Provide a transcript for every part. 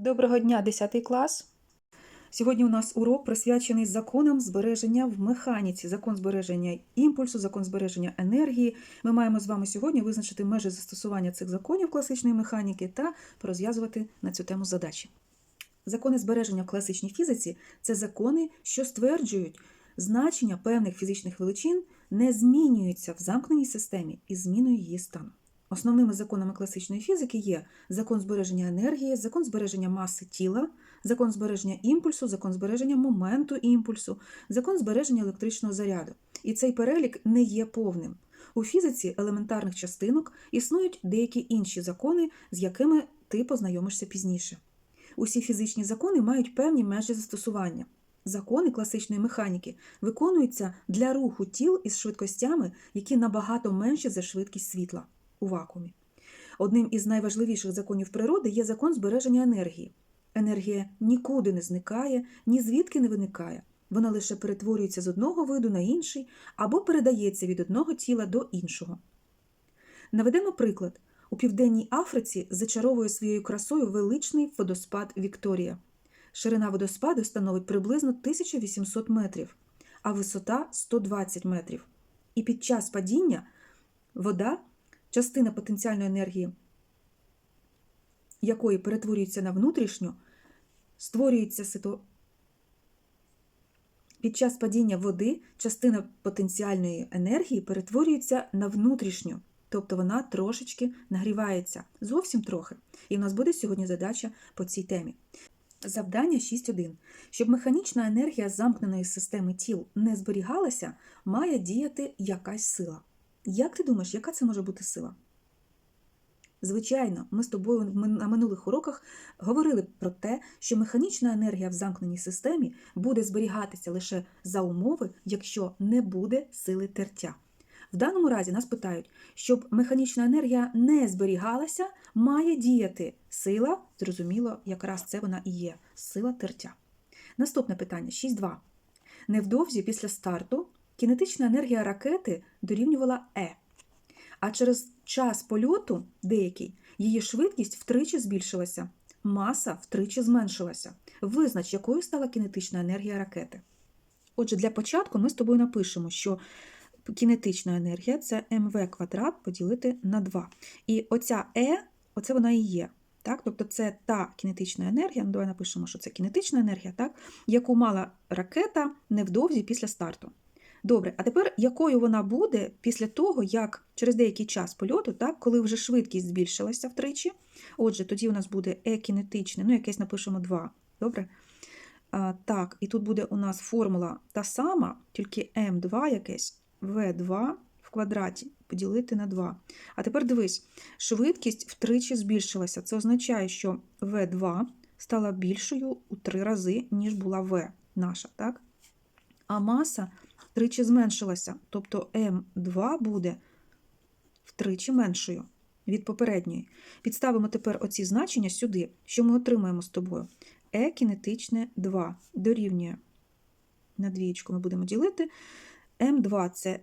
Доброго дня, 10 клас. Сьогодні у нас урок присвячений законам збереження в механіці, закон збереження імпульсу, закон збереження енергії. Ми маємо з вами сьогодні визначити межі застосування цих законів класичної механіки та порозв'язувати на цю тему задачі. Закони збереження в класичній фізиці це закони, що стверджують, значення певних фізичних величин не змінюються в замкненій системі із зміною її стану. Основними законами класичної фізики є закон збереження енергії, закон збереження маси тіла, закон збереження імпульсу, закон збереження моменту імпульсу, закон збереження електричного заряду. І цей перелік не є повним. У фізиці елементарних частинок існують деякі інші закони, з якими ти познайомишся пізніше. Усі фізичні закони мають певні межі застосування. Закони класичної механіки виконуються для руху тіл із швидкостями, які набагато менші за швидкість світла у вакуумі. Одним із найважливіших законів природи є закон збереження енергії. Енергія нікуди не зникає, ні звідки не виникає. Вона лише перетворюється з одного виду на інший або передається від одного тіла до іншого. Наведемо приклад. У Південній Африці зачаровує своєю красою величний водоспад Вікторія. Ширина водоспаду становить приблизно 1800 метрів, а висота 120 метрів. І під час падіння вода, частина потенціальної енергії, якої перетворюється на внутрішню, створюється ситу... Під час падіння води частина потенціальної енергії перетворюється на внутрішню, тобто вона трошечки нагрівається, зовсім трохи. І в нас буде сьогодні задача по цій темі. Завдання 6.1. Щоб механічна енергія замкненої системи тіл не зберігалася, має діяти якась сила. Як ти думаєш, яка це може бути сила? Звичайно, ми з тобою на минулих уроках говорили про те, що механічна енергія в замкненій системі буде зберігатися лише за умови, якщо не буде сили тертя. В даному разі нас питають, щоб механічна енергія не зберігалася, має діяти сила, зрозуміло, якраз це вона і є сила тертя. Наступне питання 6.2. Невдовзі після старту кінетична енергія ракети дорівнювала Е. А через час польоту деякий її швидкість втричі збільшилася, маса втричі зменшилася. Визнач, якою стала кінетична енергія ракети. Отже, для початку ми з тобою напишемо, що кінетична енергія це МВ квадрат поділити на 2. І оця Е, оце вона і є. Так? Тобто це та кінетична енергія, ну давай напишемо, що це кінетична енергія, так? яку мала ракета невдовзі після старту. Добре, а тепер якою вона буде після того, як через деякий час польоту, так, коли вже швидкість збільшилася втричі. Отже, тоді у нас буде е кінетичне, ну, якесь напишемо 2. Добре? А, Так, і тут буде у нас формула та сама, тільки М2 якесь, В2 в квадраті поділити на 2. А тепер дивись, швидкість втричі збільшилася. Це означає, що В2 стала більшою у 3 рази, ніж була В наша. так? А маса втричі зменшилася, тобто М2 буде втричі меншою від попередньої. Підставимо тепер оці значення сюди, що ми отримаємо з тобою. Е кінетичне 2 дорівнює. На двієчку ми будемо ділити. М2 це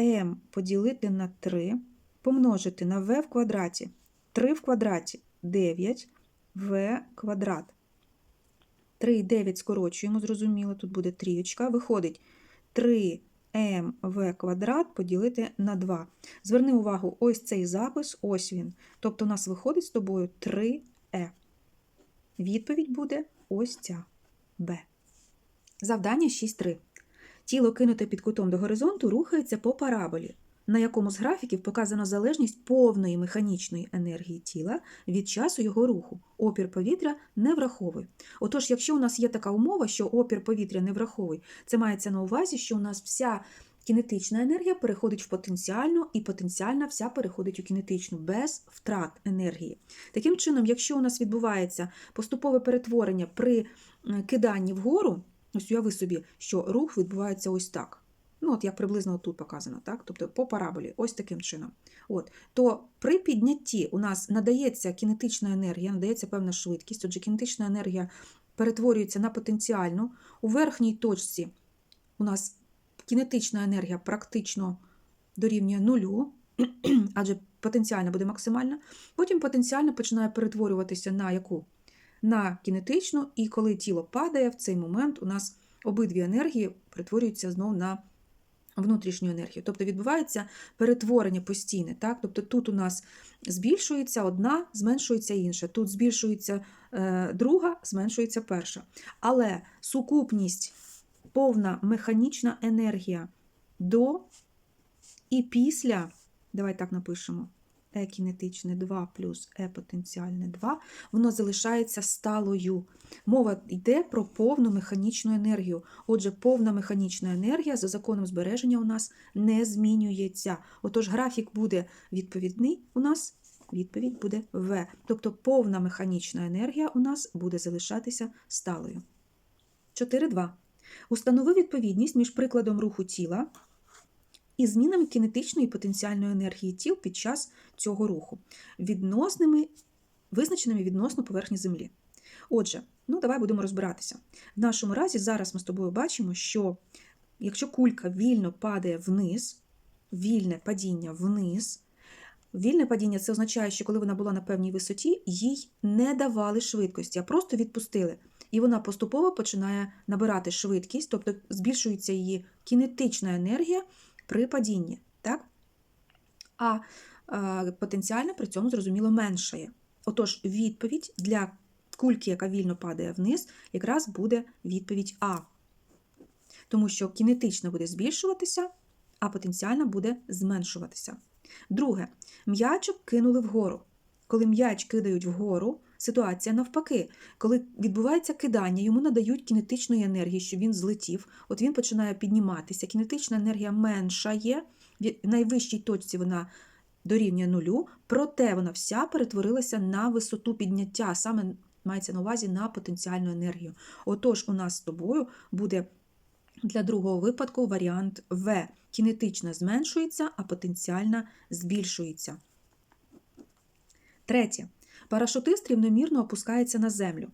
М поділити на 3, помножити на В в квадраті. 3 в квадраті 9, В квадрат. 3 і 9 скорочуємо, зрозуміло, тут буде трієчка. Виходить 3mv квадрат поділити на 2. Зверни увагу, ось цей запис, ось він. Тобто у нас виходить з тобою 3е. Відповідь буде ось ця Б. Завдання 6.3. Тіло, кинуте під кутом до горизонту, рухається по параболі, на якому з графіків показано залежність повної механічної енергії тіла від часу його руху. Опір повітря не враховує. Отож, якщо у нас є така умова, що опір повітря не враховує, це мається на увазі, що у нас вся кінетична енергія переходить в потенціальну, і потенціальна вся переходить у кінетичну, без втрат енергії. Таким чином, якщо у нас відбувається поступове перетворення при киданні вгору, ось уяви собі, що рух відбувається ось так. Ну, от як приблизно тут показано, так? тобто по параболі, ось таким чином. От. То при піднятті у нас надається кінетична енергія, надається певна швидкість, отже, кінетична енергія перетворюється на потенціальну. У верхній точці у нас кінетична енергія практично дорівнює нулю, адже потенціальна буде максимальна. Потім потенціально починає перетворюватися на яку? на кінетичну, і коли тіло падає, в цей момент у нас обидві енергії перетворюються знову на внутрішню енергію. Тобто відбувається перетворення постійне. Так? Тобто тут у нас збільшується одна, зменшується інша. Тут збільшується е, друга, зменшується перша. Але сукупність, повна механічна енергія до і після, давай так напишемо. Е кінетичне 2 плюс Е потенціальне 2, воно залишається сталою. Мова йде про повну механічну енергію. Отже, повна механічна енергія за законом збереження у нас не змінюється. Отож, графік буде відповідний, у нас відповідь буде В. Тобто повна механічна енергія у нас буде залишатися сталою. 4.2. Установи відповідність між прикладом руху тіла і змінами кінетичної і потенціальної енергії тіл під час цього руху, відносними, визначеними відносно поверхні Землі. Отже, ну давай будемо розбиратися. В нашому разі зараз ми з тобою бачимо, що якщо кулька вільно падає вниз, вільне падіння вниз, вільне падіння це означає, що коли вона була на певній висоті, їй не давали швидкості, а просто відпустили. І вона поступово починає набирати швидкість, тобто збільшується її кінетична енергія при падінні. Так? А е, потенціально при цьому зрозуміло меншає. Отож, відповідь для кульки, яка вільно падає вниз, якраз буде відповідь А. Тому що кінетично буде збільшуватися, а потенціально буде зменшуватися. Друге, м'ячик кинули вгору. Коли м'яч кидають вгору, ситуація навпаки. Коли відбувається кидання, йому надають кінетичної енергії, щоб він злетів. От він починає підніматися. Кінетична енергія меншає, в найвищій точці вона дорівнює нулю, проте вона вся перетворилася на висоту підняття, саме мається на увазі на потенціальну енергію. Отож, у нас з тобою буде для другого випадку варіант В. Кінетична зменшується, а потенціальна збільшується. Третє. Парашутист рівномірно опускається на землю.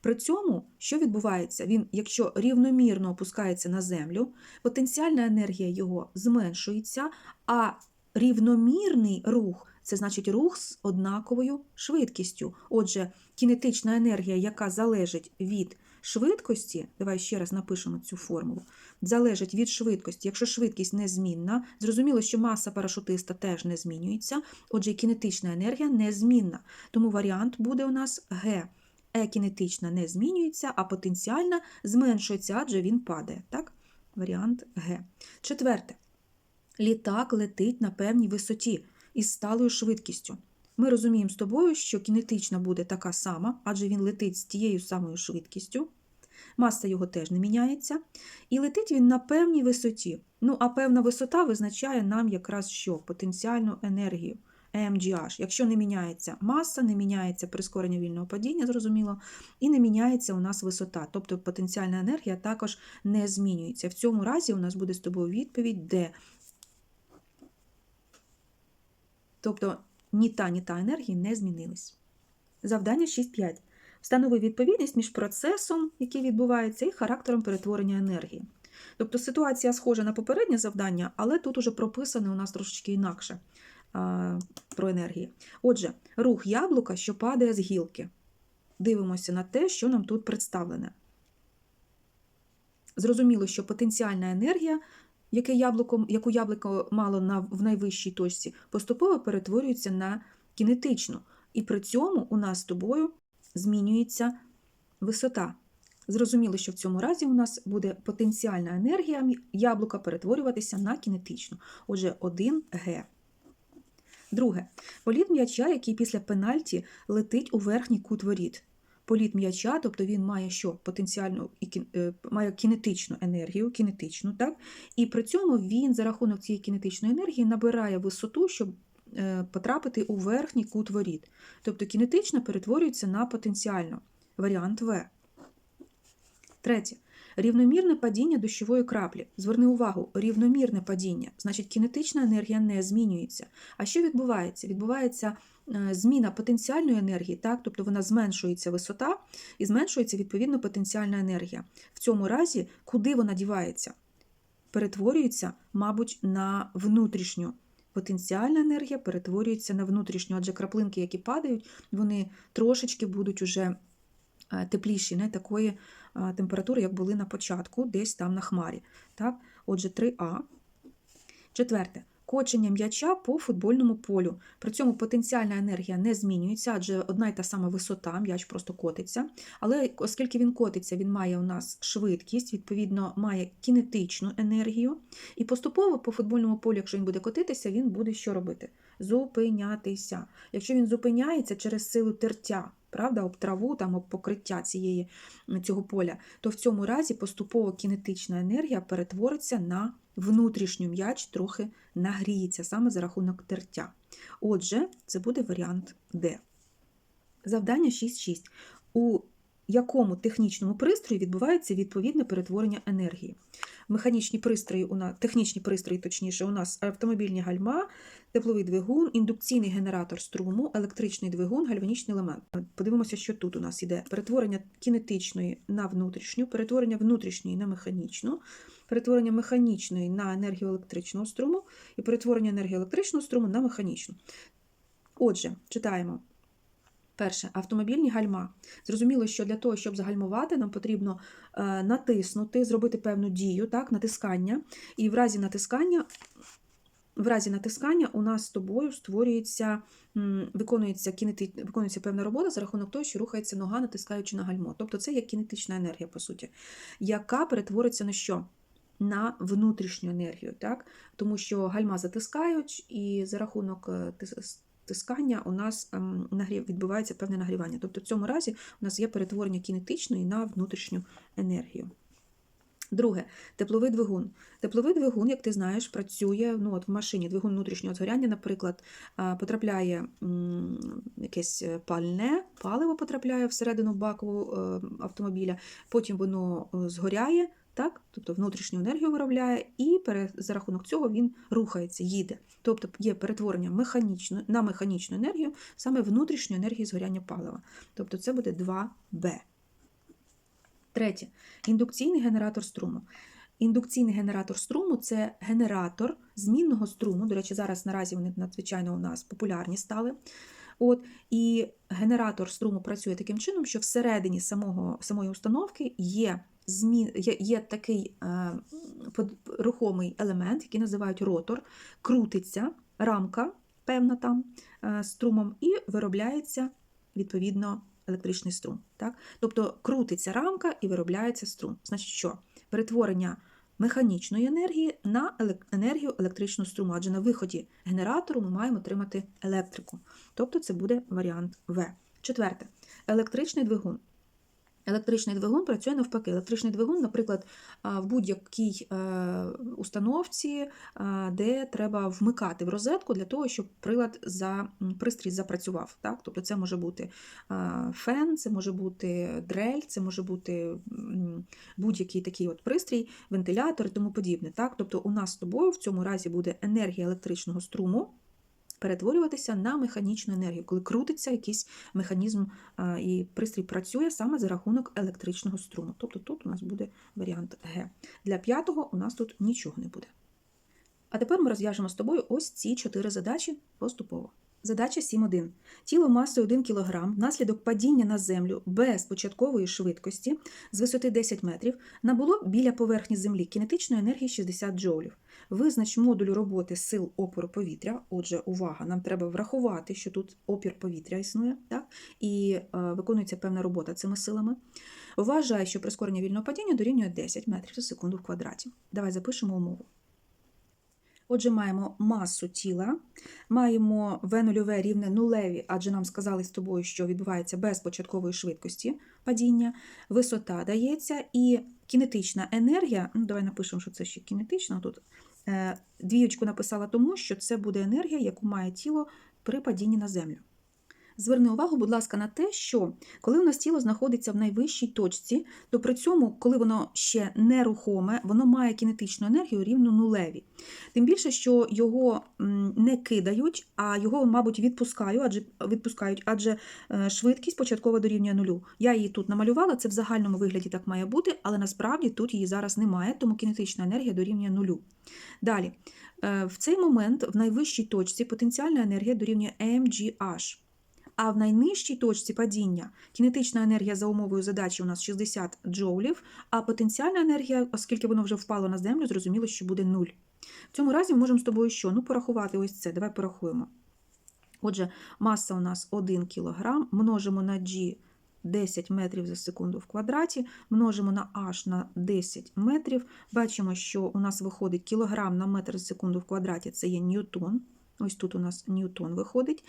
При цьому, що відбувається? Він, якщо рівномірно опускається на землю, потенціальна енергія його зменшується, а рівномірний рух це значить рух з однаковою швидкістю. Отже, кінетична енергія, яка залежить від швидкості, давай ще раз напишемо цю формулу, залежить від швидкості. Якщо швидкість незмінна, зрозуміло, що маса парашутиста теж не змінюється, отже, і кінетична енергія незмінна. Тому варіант буде у нас Г. Е кінетична не змінюється, а потенціальна зменшується, адже він падає. Так? Варіант Г. Четверте. Літак летить на певній висоті із сталою швидкістю. Ми розуміємо з тобою, що кінетична буде така сама, адже він летить з тією самою швидкістю. Маса його теж не міняється. І летить він на певній висоті. Ну, а певна висота визначає нам якраз що? Потенціальну енергію. EMGH. Якщо не міняється маса, не міняється прискорення вільного падіння, зрозуміло, і не міняється у нас висота. Тобто потенціальна енергія також не змінюється. В цьому разі у нас буде з тобою відповідь, де. Тобто ні та, ні та енергії не змінились. Завдання 6.5. Встанови відповідність між процесом, який відбувається, і характером перетворення енергії. Тобто ситуація схожа на попереднє завдання, але тут уже прописане у нас трошечки інакше а, про енергії. Отже, рух яблука, що падає з гілки. Дивимося на те, що нам тут представлене. Зрозуміло, що потенціальна енергія, яке яблуко, яку яблуко мало на, в найвищій точці, поступово перетворюється на кінетичну. І при цьому у нас з тобою змінюється висота. Зрозуміло, що в цьому разі у нас буде потенціальна енергія яблука перетворюватися на кінетичну. Отже, 1Г. Друге. Політ м'яча, який після пенальті летить у верхній кут воріт. Політ м'яча, тобто він має що? Потенціальну має кінетичну енергію, кінетичну, так? І при цьому він за рахунок цієї кінетичної енергії набирає висоту, щоб е, потрапити у верхній кут воріт. Тобто кінетична перетворюється на потенціальну. Варіант В. Третє. Рівномірне падіння дощової краплі. Зверни увагу, рівномірне падіння, значить, кінетична енергія не змінюється. А що відбувається? Відбувається зміна потенціальної енергії, так? тобто вона зменшується висота і зменшується відповідно потенціальна енергія. В цьому разі, куди вона дівається? Перетворюється, мабуть, на внутрішню. Потенціальна енергія перетворюється на внутрішню, адже краплинки, які падають, вони трошечки будуть уже е, тепліші, не такої е, температури, як були на початку, десь там на хмарі. Так? Отже, 3А. Четверте. Кочення м'яча по футбольному полю. При цьому потенціальна енергія не змінюється, адже одна й та сама висота, м'яч просто котиться. Але оскільки він котиться, він має у нас швидкість, відповідно, має кінетичну енергію. І поступово по футбольному полю, якщо він буде котитися, він буде що робити? Зупинятися. Якщо він зупиняється через силу тертя, правда, об траву, там об покриття цієї, цього поля, то в цьому разі поступово кінетична енергія перетвориться на внутрішню м'яч, трохи нагріється саме за рахунок тертя. Отже, це буде варіант Д. Завдання 6.6. У якому технічному пристрої відбувається відповідне перетворення енергії? Механічні пристрої, у нас, технічні пристрої, точніше, у нас автомобільні гальма, тепловий двигун, індукційний генератор струму, електричний двигун, гальванічний елемент. Подивимося, що тут у нас іде: перетворення кінетичної на внутрішню, перетворення внутрішньої на механічну, перетворення механічної на енергію електричного струму і перетворення енергії електричного струму на механічну. Отже, читаємо. Перше, автомобільні гальма. Зрозуміло, що для того, щоб загальмувати, нам потрібно е, натиснути, зробити певну дію, так, натискання. І в разі натискання, в разі натискання у нас з тобою створюється, виконується, кінети, виконується певна робота за рахунок того, що рухається нога, натискаючи на гальмо. Тобто це є кінетична енергія, по суті, яка перетвориться на що? На внутрішню енергію, так? тому що гальма затискають, і за рахунок е, тискання у нас ем, відбувається певне нагрівання. Тобто в цьому разі у нас є перетворення кінетичної на внутрішню енергію. Друге, тепловий двигун. Тепловий двигун, як ти знаєш, працює ну, от в машині двигун внутрішнього згоряння, наприклад, потрапляє м, якесь е, пальне, паливо потрапляє всередину баку е, автомобіля, потім воно е, згоряє, так? тобто внутрішню енергію виробляє, і за рахунок цього він рухається, їде. Тобто є перетворення механічно, на механічну енергію, саме внутрішньої енергії згоряння палива. Тобто це буде 2Б. Третє. Індукційний генератор струму. Індукційний генератор струму це генератор змінного струму. До речі, зараз наразі вони надзвичайно у нас популярні стали. От, і генератор струму працює таким чином, що всередині самого, самої установки є, змін, є, такий е, рухомий елемент, який називають ротор, крутиться рамка, певна там е, струмом, і виробляється відповідно електричний струм. Так? Тобто крутиться рамка і виробляється струм. Значить, що? Перетворення механічної енергії на енергію електричного струму, адже на виході генератору ми маємо отримати електрику. Тобто це буде варіант В. Четверте. Електричний двигун. Електричний двигун працює навпаки. Електричний двигун, наприклад, в будь-якій е, установці, де треба вмикати в розетку для того, щоб прилад за пристрій запрацював. Так? Тобто це може бути фен, це може бути дрель, це може бути будь-який такий от пристрій, вентилятор і тому подібне. Так? Тобто у нас з тобою в цьому разі буде енергія електричного струму перетворюватися на механічну енергію, коли крутиться якийсь механізм і пристрій працює саме за рахунок електричного струму. Тобто тут у нас буде варіант Г. Для п'ятого у нас тут нічого не буде. А тепер ми розв'яжемо з тобою ось ці чотири задачі поступово. Задача 7.1. Тіло масою 1 кг внаслідок падіння на землю без початкової швидкості з висоти 10 метрів набуло біля поверхні землі кінетичної енергії 60 джоулів. Визнач модулю роботи сил опору повітря. Отже, увага, нам треба врахувати, що тут опір повітря існує, так? і е, виконується певна робота цими силами. Вважає, що прискорення вільного падіння дорівнює 10 метрів за секунду в квадраті. Давай запишемо умову. Отже, маємо масу тіла, маємо В нульове рівне нулеві, адже нам сказали з тобою, що відбувається без початкової швидкості падіння, висота дається, і кінетична енергія, ну давай напишемо, що це ще кінетична тут. Е, Двіючку написала тому, що це буде енергія, яку має тіло при падінні на землю. Зверни увагу, будь ласка, на те, що коли у нас тіло знаходиться в найвищій точці, то при цьому, коли воно ще нерухоме, воно має кінетичну енергію рівну нулеві. Тим більше, що його не кидають, а його, мабуть, відпускають, адже, відпускають, адже е, швидкість початкова дорівнює нулю. Я її тут намалювала, це в загальному вигляді так має бути, але насправді тут її зараз немає, тому кінетична енергія дорівнює нулю. Далі, Е, в цей момент в найвищій точці потенціальна енергія дорівнює mgh. А в найнижчій точці падіння кінетична енергія за умовою задачі у нас 60 джоулів, а потенціальна енергія, оскільки воно вже впало на землю, зрозуміло, що буде 0. В цьому разі можемо з тобою що? Ну, порахувати ось це. Давай порахуємо. Отже, маса у нас 1 кг, множимо на G 10 метрів за секунду в квадраті, множимо на H на 10 метрів. Бачимо, що у нас виходить кілограм на метр за секунду в квадраті це є ньютон. Ось тут у нас ньютон виходить.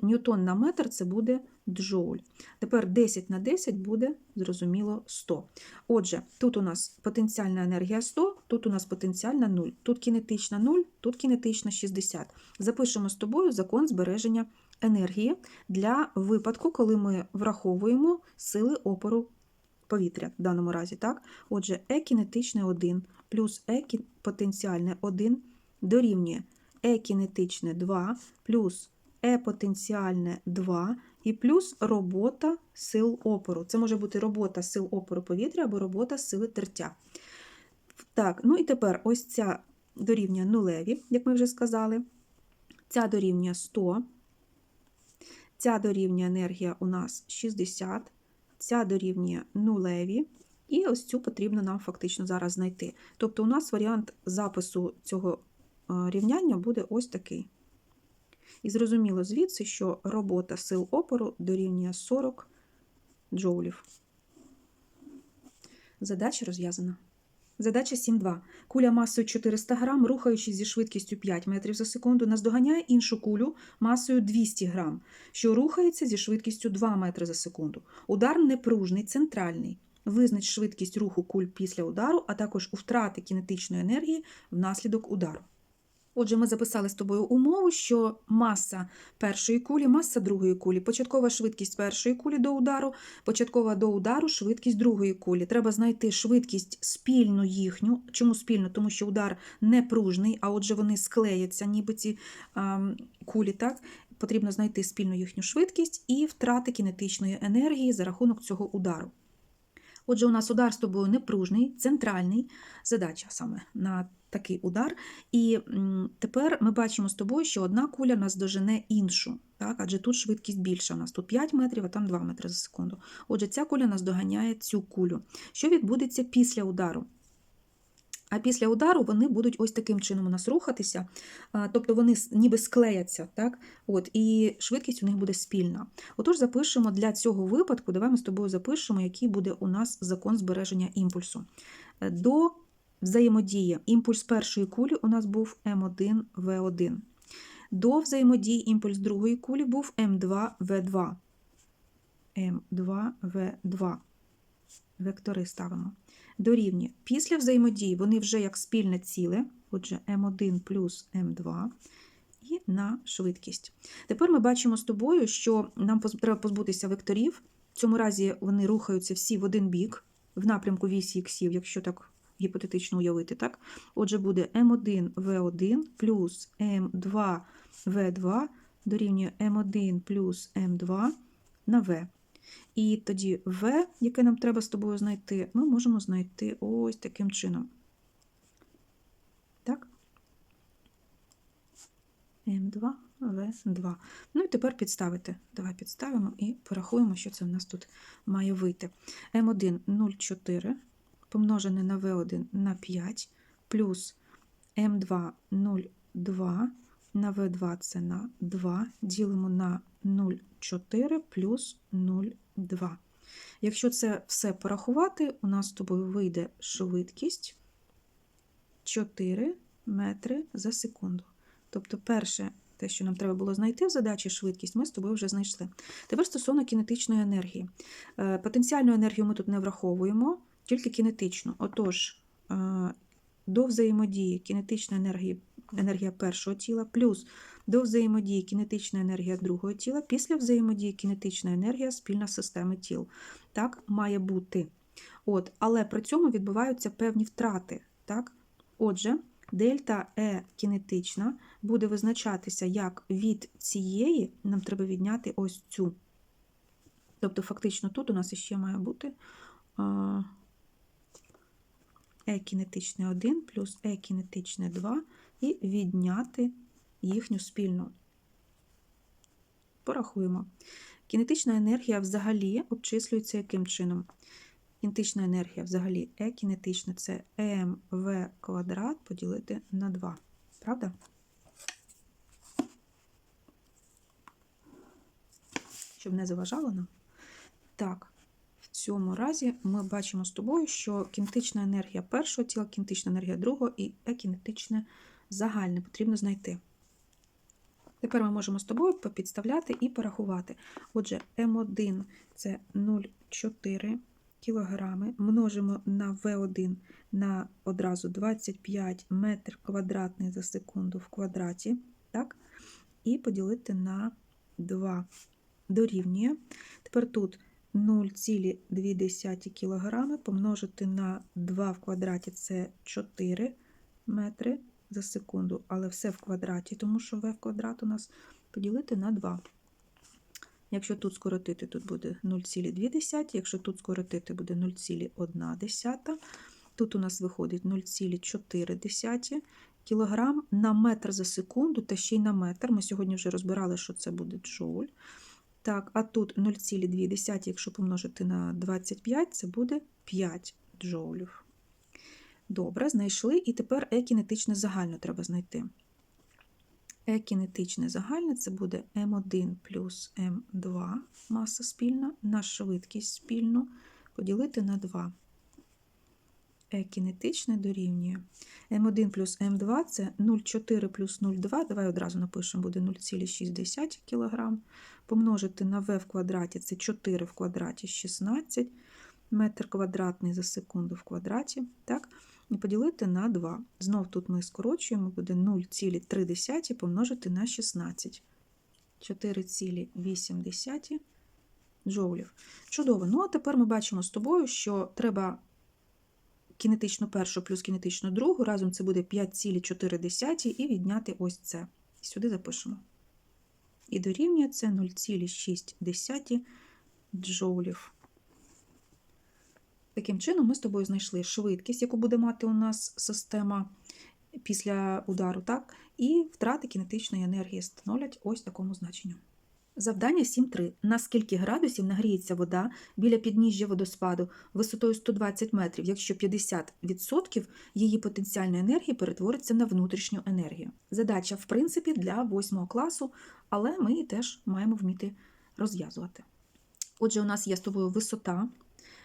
Ньютон на метр це буде джоуль. Тепер 10 на 10 буде, зрозуміло, 100. Отже, тут у нас потенціальна енергія 100, тут у нас потенціальна 0. Тут кінетична 0, тут кінетична 60. Запишемо з тобою закон збереження енергії для випадку, коли ми враховуємо сили опору повітря в даному разі. Так? Отже, Е кінетичне 1 плюс Е потенціальне 1 дорівнює Е кінетичне 2 плюс Е потенціальне 2 і плюс робота сил опору. Це може бути робота сил опору повітря або робота сили тертя. Так, ну і тепер ось ця дорівнює нулеві, як ми вже сказали. Ця дорівнює 100. Ця дорівнює енергія у нас 60, ця дорівнює нулеві. І ось цю потрібно нам фактично зараз знайти. Тобто, у нас варіант запису цього е, рівняння буде ось такий. І зрозуміло звідси, що робота сил опору дорівнює 40 джоулів. Задача розв'язана. Задача 7.2. Куля масою 400 грам, рухаючись зі швидкістю 5 метрів за секунду, наздоганяє іншу кулю масою 200 грам, що рухається зі швидкістю 2 метри за секунду. Удар непружний, центральний. Визнач швидкість руху куль після удару, а також у втрати кінетичної енергії внаслідок удару. Отже, ми записали з тобою умову, що маса першої кулі, маса другої кулі, початкова швидкість першої кулі до удару, початкова до удару, швидкість другої кулі. Треба знайти швидкість спільну їхню. Чому спільну? Тому що удар не пружний, а отже, вони склеяться, ніби ці а, кулі. так? Потрібно знайти спільну їхню швидкість і втрати кінетичної енергії за рахунок цього удару. Отже, у нас удар з тобою непружний, центральний, задача саме на такий удар. І тепер ми бачимо з тобою, що одна куля нас дожене іншу, так? адже тут швидкість більша. У нас тут 5 метрів, а там 2 метри за секунду. Отже, ця куля нас доганяє цю кулю. Що відбудеться після удару? А після удару вони будуть ось таким чином у нас рухатися, тобто вони ніби склеяться, так? От, і швидкість у них буде спільна. Отож, запишемо для цього випадку, давай ми з тобою запишемо, який буде у нас закон збереження імпульсу. Е, До взаємодії імпульс першої кулі у нас був М1В1. До взаємодії імпульс другої кулі був М2В2. М2В2. Вектори ставимо. Дорівнює. Після взаємодії вони вже як спільне ціле, отже, М1 плюс М2 і на швидкість. Тепер ми бачимо з тобою, що нам треба позбутися векторів. В цьому разі вони рухаються всі в один бік, в напрямку вісі іксів, якщо так гіпотетично уявити. Так? Отже, буде М1В1 плюс М2В2 дорівнює М1 плюс М2 на В. І тоді В, яке нам треба з тобою знайти, ми можемо знайти ось таким чином. Так? М2, В2. Ну і тепер підставити. Давай підставимо і порахуємо, що це в нас тут має вийти. М1 0,4 помножене на В1 на 5, плюс М2 0,2 на В2 це на 2, ділимо на 0,4 плюс 0,2. Якщо це все порахувати, у нас з тобою вийде швидкість 4 метри за секунду. Тобто, перше, те, що нам треба було знайти в задачі швидкість, ми з тобою вже знайшли. Тепер стосовно кінетичної енергії. Е, Потенціальну енергію ми тут не враховуємо, тільки кінетичну. Отож, е, до взаємодії кінетична енергія, енергія першого тіла, плюс до взаємодії кінетична енергія другого тіла, після взаємодії кінетична енергія спільна системи тіл. Так має бути. От, але при цьому відбуваються певні втрати. Так? Отже, дельта Е кінетична буде визначатися як від цієї, нам треба відняти ось цю. Тобто, фактично, тут у нас іще має бути а, Е кінетичне 1 плюс Е кінетичне 2 і відняти їхню спільну. Порахуємо. Кінетична енергія взагалі обчислюється яким чином? Кінетична енергія взагалі Е кінетична це МВ квадрат поділити на 2. Правда? Щоб не заважало нам. Так, цьому разі ми бачимо з тобою, що кінетична енергія першого тіла, кінетична енергія другого і Е кінетичне загальне потрібно знайти. Тепер ми можемо з тобою попідставляти і порахувати. Отже, М1 це 0,4 кілограми, множимо на В1 на одразу 25 метр квадратний за секунду в квадраті, так? і поділити на 2 дорівнює. Тепер тут 0,2 кілограми помножити на 2 в квадраті це 4 метри за секунду, але все в квадраті, тому що v в квадрат у нас поділити на 2. Якщо тут скоротити, тут буде 0,2, якщо тут скоротити, буде 0,1. Тут у нас виходить 0,4 кілограм на метр за секунду, та ще й на метр. Ми сьогодні вже розбирали, що це буде джоуль. Так, а тут 0,2, якщо помножити на 25, це буде 5 джоулів. Добре, знайшли, і тепер екінетичне загальне треба знайти. Е-кінетичне загальне це буде М1 плюс М2 маса спільна на швидкість спільну поділити на 2. Е-кінетичне дорівнює М1 плюс М2 це 0,4 плюс 0,2, давай одразу напишемо, буде 0,6 кг. Помножити на В в квадраті це 4 в квадраті 16 метр квадратний за секунду в квадраті. так? І поділити на 2. Знов тут ми скорочуємо, буде 0,3 помножити на 16. 4,8 джоулів. Чудово. Ну, а тепер ми бачимо з тобою, що треба кінетичну першу плюс кінетичну другу, разом це буде 5,4 і відняти ось це. Сюди запишемо. І дорівнює це 0,6 джоулів. Таким чином, ми з тобою знайшли швидкість, яку буде мати у нас система після удару, так? і втрати кінетичної енергії становлять ось такому значенню. Завдання 7.3. На скільки градусів нагріється вода біля підніжжя водоспаду висотою 120 метрів, якщо 50% її потенціальної енергії перетвориться на внутрішню енергію. Задача, в принципі, для 8 класу, але ми її теж маємо вміти розв'язувати. Отже, у нас є з тобою висота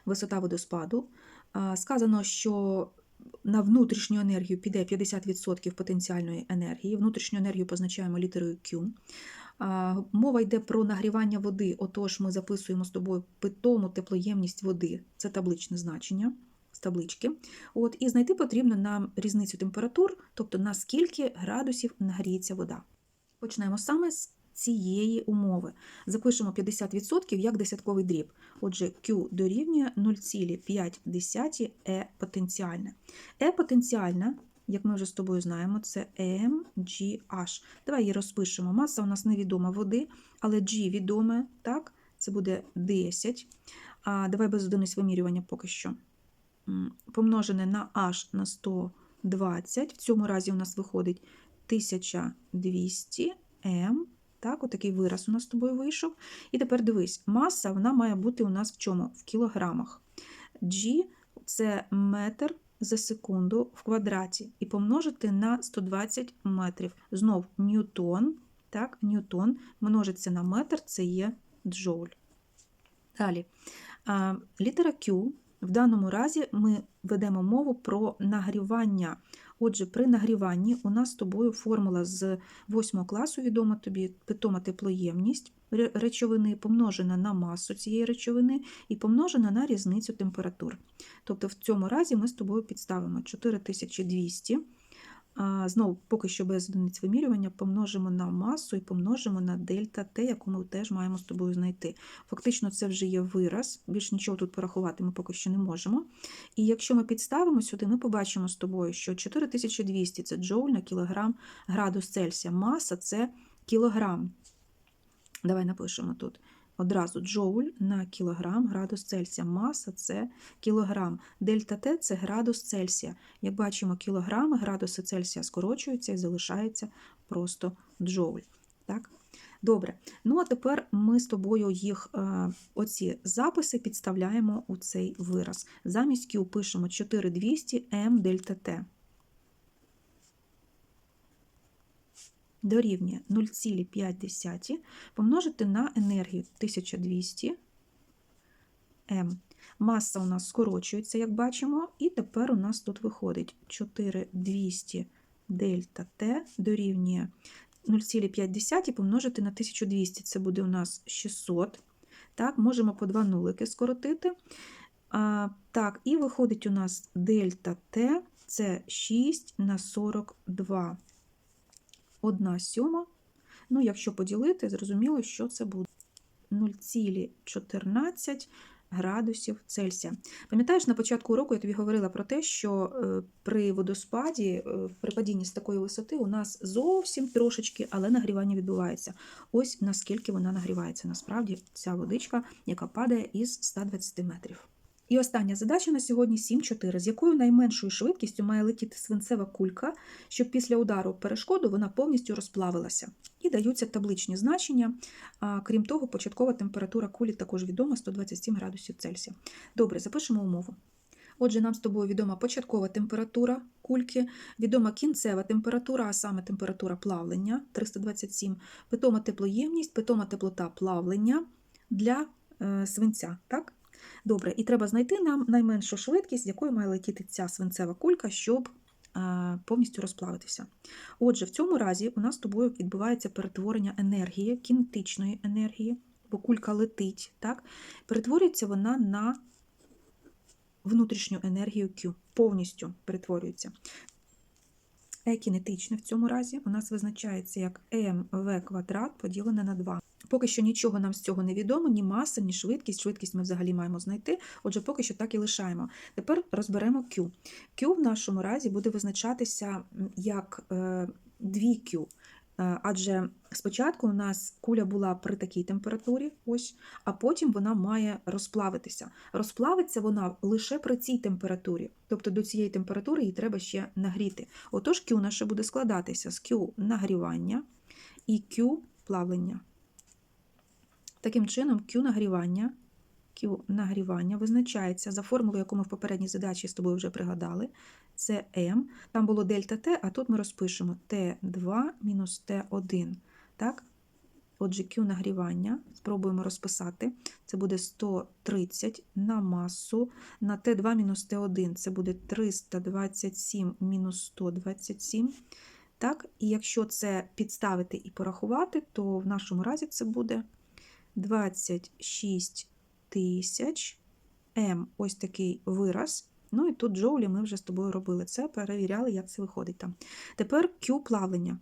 висота водоспаду. Сказано, що на внутрішню енергію піде 50% потенціальної енергії. Внутрішню енергію позначаємо літерою Q. Мова йде про нагрівання води, отож ми записуємо з тобою питому теплоємність води, це табличне значення з таблички. От, І знайти потрібно нам різницю температур, тобто на скільки градусів нагріється вода. Почнемо саме з цієї умови. Запишемо 50% як десятковий дріб. Отже, Q дорівнює 0,5 E потенціальне. E потенціальна, як ми вже з тобою знаємо, це mgh. Давай її розпишемо. Маса у нас невідома води, але G відоме, так? Це буде 10. А Давай без одиниць вимірювання поки що. Помножене на H на 120. В цьому разі у нас виходить 1200 М так, отакий вираз у нас з тобою вийшов. І тепер дивись, маса вона має бути у нас в чому? В кілограмах. G це метр за секунду в квадраті. І помножити на 120 метрів. Знов ньютон, так, ньютон множиться на метр, це є джоуль. Далі. Літера Q. В даному разі ми ведемо мову про нагрівання Отже, при нагріванні у нас з тобою формула з 8 класу, відома тобі питома теплоємність речовини, помножена на масу цієї речовини і помножена на різницю температур. Тобто, в цьому разі ми з тобою підставимо 4200 Знову, поки що без одиниць вимірювання, помножимо на масу і помножимо на дельта Т, яку ми теж маємо з тобою знайти. Фактично, це вже є вираз, більш нічого тут порахувати ми поки що не можемо. І якщо ми підставимо сюди, ми побачимо з тобою, що 4200 це джоуль на кілограм градус Цельсія. Маса це кілограм. Давай напишемо тут одразу джоуль на кілограм градус Цельсія. Маса це кілограм. Дельта Т це градус Цельсія. Як бачимо, кілограми градуси Цельсія скорочуються і залишається просто джоуль. Так? Добре. Ну а тепер ми з тобою їх, е, оці записи підставляємо у цей вираз. Замість Q пишемо 4200 М дельта Т. Дорівнює 0,5 помножити на енергію 1200 М. Маса у нас скорочується, як бачимо, і тепер у нас тут виходить 4200 дельта Т дорівнює 0,5 помножити на 1200. Це буде у нас 600. Так, можемо по два нулики скоротити. А, так, і виходить у нас дельта Т це 6 на 42. 1 сьома. Ну, якщо поділити, зрозуміло, що це буде 0,14 градусів Цельсія. Пам'ятаєш, на початку уроку я тобі говорила про те, що е, при водоспаді, е, при падінні з такої висоти, у нас зовсім трошечки, але нагрівання відбувається. Ось наскільки вона нагрівається. Насправді, ця водичка, яка падає із 120 метрів. І остання задача на сьогодні 7.4. З якою найменшою швидкістю має летіти свинцева кулька, щоб після удару перешкоду вона повністю розплавилася. І даються табличні значення. Крім того, початкова температура кулі також відома 127 градусів Цельсія. Добре, запишемо умову. Отже, нам з тобою відома початкова температура кульки, відома кінцева температура, а саме температура плавлення 327, питома теплоємність, питома теплота плавлення для е, свинця. Так? Добре, і треба знайти нам найменшу швидкість, з якою має летіти ця свинцева кулька, щоб е, повністю розплавитися. Отже, в цьому разі у нас з тобою відбувається перетворення енергії, кінетичної енергії, бо кулька летить, так? перетворюється вона на внутрішню енергію Q, повністю перетворюється. Е кінетичне в цьому разі у нас визначається як mv квадрат поділене на 2. Поки що нічого нам з цього не відомо, ні маса, ні швидкість. Швидкість ми взагалі маємо знайти. Отже, поки що так і лишаємо. Тепер розберемо Q. Q в нашому разі буде визначатися як 2Q. Адже спочатку у нас куля була при такій температурі, ось, а потім вона має розплавитися. Розплавиться вона лише при цій температурі, тобто до цієї температури її треба ще нагріти. Отож, Q наше буде складатися з Q нагрівання і Q плавлення. Таким чином, Q нагрівання Q нагрівання визначається за формулою, яку ми в попередній задачі з тобою вже пригадали. Це М. Там було дельта Т, а тут ми розпишемо Т2 мінус Т1. Так? Отже, Q нагрівання. Спробуємо розписати. Це буде 130 на масу на Т2 мінус Т1. Це буде 327 мінус 127. Так? І якщо це підставити і порахувати, то в нашому разі це буде 26 тисяч М. Ось такий вираз. Ну і тут джоулі ми вже з тобою робили це, перевіряли, як це виходить там. Тепер Q плавлення.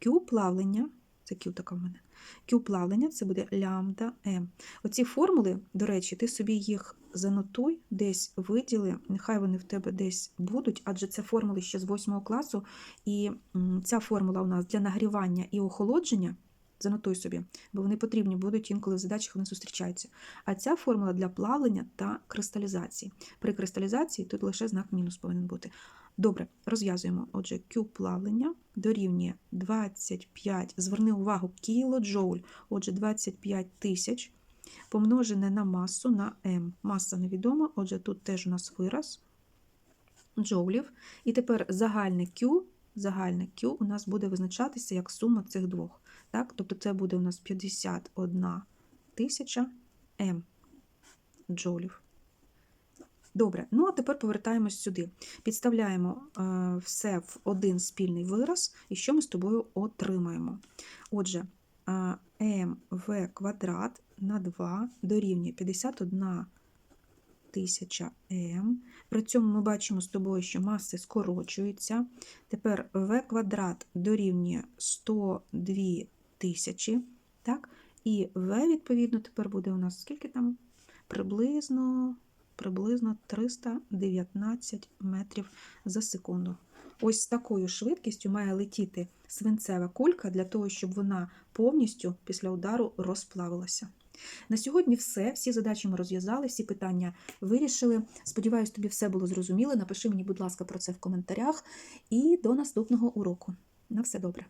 Q плавлення, це Q така в мене. Q плавлення це буде лямбда М. Оці формули, до речі, ти собі їх занотуй, десь виділи, нехай вони в тебе десь будуть, адже це формули ще з 8 класу, і ця формула у нас для нагрівання і охолодження. Занотуй собі, бо вони потрібні будуть інколи в задачах вони зустрічаються. А ця формула для плавлення та кристалізації. При кристалізації тут лише знак мінус повинен бути. Добре, розв'язуємо. Отже, Q плавлення дорівнює 25, зверни увагу, кілоджоуль, отже, 25 тисяч помножене на масу на М. Маса невідома, отже, тут теж у нас вираз джоулів. І тепер загальне Q, загальне Q у нас буде визначатися як сума цих двох. Так? Тобто це буде у нас 51 тисяча М джолів. Добре, ну а тепер повертаємось сюди. Підставляємо е, все в один спільний вираз, і що ми з тобою отримаємо? Отже, е, МВ квадрат на 2 дорівнює 51 тисяча М. При цьому ми бачимо з тобою, що маси скорочуються. Тепер В квадрат дорівнює 102 тисячі. Так? І В, відповідно, тепер буде у нас скільки там? Приблизно приблизно 319 метрів за секунду. Ось з такою швидкістю має летіти свинцева кулька для того, щоб вона повністю після удару розплавилася. На сьогодні все. Всі задачі ми розв'язали, всі питання вирішили. Сподіваюсь, тобі все було зрозуміло. Напиши мені, будь ласка, про це в коментарях. І до наступного уроку. На все добре.